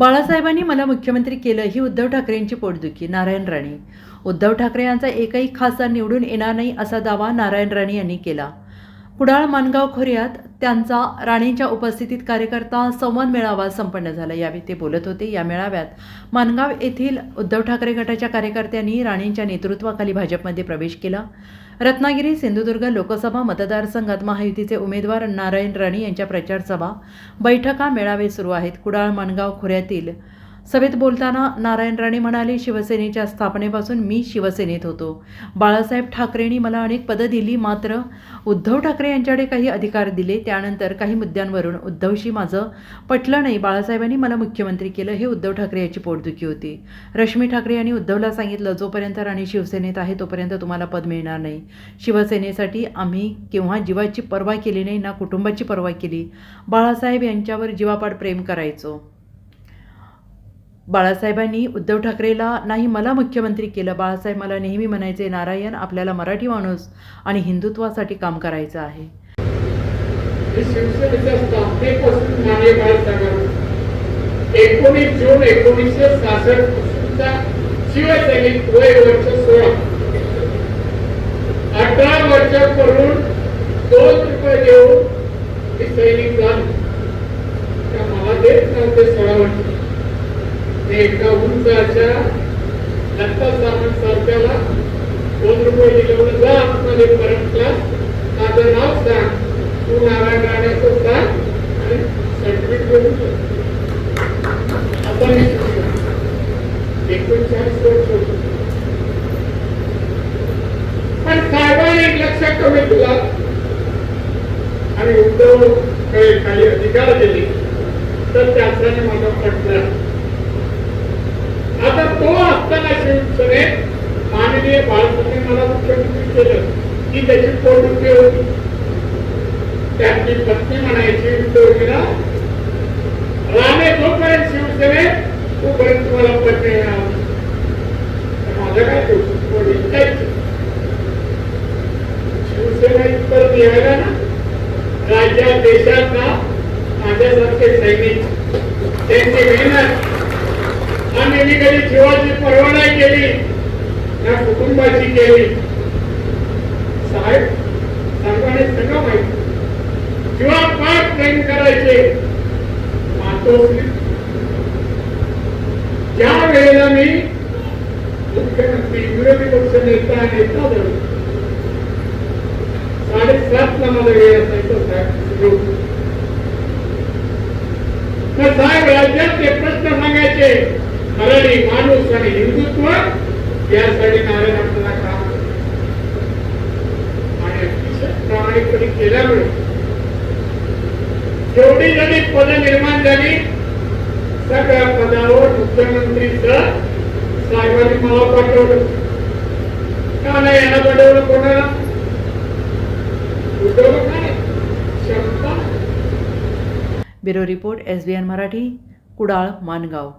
बाळासाहेबांनी मला मुख्यमंत्री केलं ही उद्धव ठाकरेंची पोटदुखी नारायण राणे. उद्धव ठाकरे यांचा एकही खासदार निवडून येणार नाही असा दावा नारायण राणे यांनी केला. कुडाळ मानगाव खोऱ्यात त्यांचा राणेंच्या उपस्थितीत कार्यकर्ता संवाद मेळावा संपन्न झाला. यावेळी ते बोलत होते. या मेळाव्यात मानगाव येथील उद्धव ठाकरे गटाच्या कार्यकर्त्यांनी राणेंच्या नेतृत्वाखाली भाजपमध्ये प्रवेश केला. रत्नागिरी सिंधुदुर्ग लोकसभा मतदारसंघात महायुतीचे उमेदवार नारायण राणे यांच्या प्रचार सभा बैठका मेळावे सुरू आहेत. कुडाळ मानगाव खोऱ्यातील सभेत बोलताना नारायण राणे म्हणाले शिवसेनेच्या स्थापनेपासून मी शिवसेनेत होतो. बाळासाहेब ठाकरेंनी मला अनेक पदं दिली मात्र उद्धव ठाकरे यांच्याकडे काही अधिकार दिले. त्यानंतर काही मुद्द्यांवरून उद्धवशी माझं पटलं नाही. बाळासाहेबांनी मला मुख्यमंत्री केलं हे उद्धव ठाकरे याची पोटदुखी होती. रश्मी ठाकरे यांनी उद्धवला सांगितलं जोपर्यंत राणे शिवसेनेत आहे तोपर्यंत तुम्हाला पद मिळणार नाही. शिवसेनेसाठी आम्ही केव्हा जीवाची पर्वा केली नाही ना कुटुंबाची पर्वा केली. बाळासाहेब यांच्यावर जीवापाड प्रेम करायचो. बाळासाहेबांनी उद्धव ठाकरेला नाही मला मुख्यमंत्री केलं. बाळासाहेब मला नेहमी म्हणायचे नारायण आपल्याला मराठी माणूस आणि हिंदुत्वासाठी काम करायचं आहे. एकोणीस जून एकोणीसशे सहासष्ट पासूनचा शिवसैनिक वय वर्ष सोळा. अठरा वर्ष करून दोन रुपये देऊन सैनिक झाले. मला देत नव्हते सोळा वर्ष. ते एका उंचाच्या दत्ता सामंत सारख्याला दोन रुपये दिले. म्हणून जा आतमध्ये परत क्लास माझं नाव सांग. तू नारायण राणेचं सांग आणि सर्टिफिकेट घेऊन जा. आता मी एकोणचाळीस वर्ष होतो. पण साहेबांनी एक लक्षात कमी तुला. आणि उद्धव काही काही अधिकार दिले तर त्याच्याने माझा पटला. आता तो असताना शिवसेने माननीय बाळकृष्ण मला मुख्यमंत्री केलं. की त्याची पोटदुखी होती. त्यांची पत्नी म्हणायची उद्धवजीला राणे जोपर्यंत शिवसेने तोपर्यंत मला पत्नी येणार. माझं काय दोष? शिवसेना इतर यायला ना राज्यात देशात ना माझ्यासारखे सैनिक त्यांची मेहनत आम्ही मी कधी जीवाची पर्वा नाही केली या कुटुंबाची केली. साहेब साहेबांनी सगळं माहिती. जीवा पाच प्रेम करायचे मातोश्री ज्या वेळेला मी मुख्यमंत्री विरोधी पक्ष नेता नेता झालो. साडेसातला माझा वेळ असायचा साहेब साहेब राज्यात ते प्रश्न सांगायचे मराठी माणूस आणि हिंदुत्व यासाठी नारायण आपल्याला काम आणि अतिशय प्रामाणिकपणे केल्यामुळे जेवढी जरी पद निर्माण झाली. सगळ्या पदावर मुख्यमंत्रीचं साहेबांनी मला पाठवलं. का नाही यांना पाठवलं कोणाला? उद्धव काय क्षमता bureau report S B N Marathi Kudal Mangaon.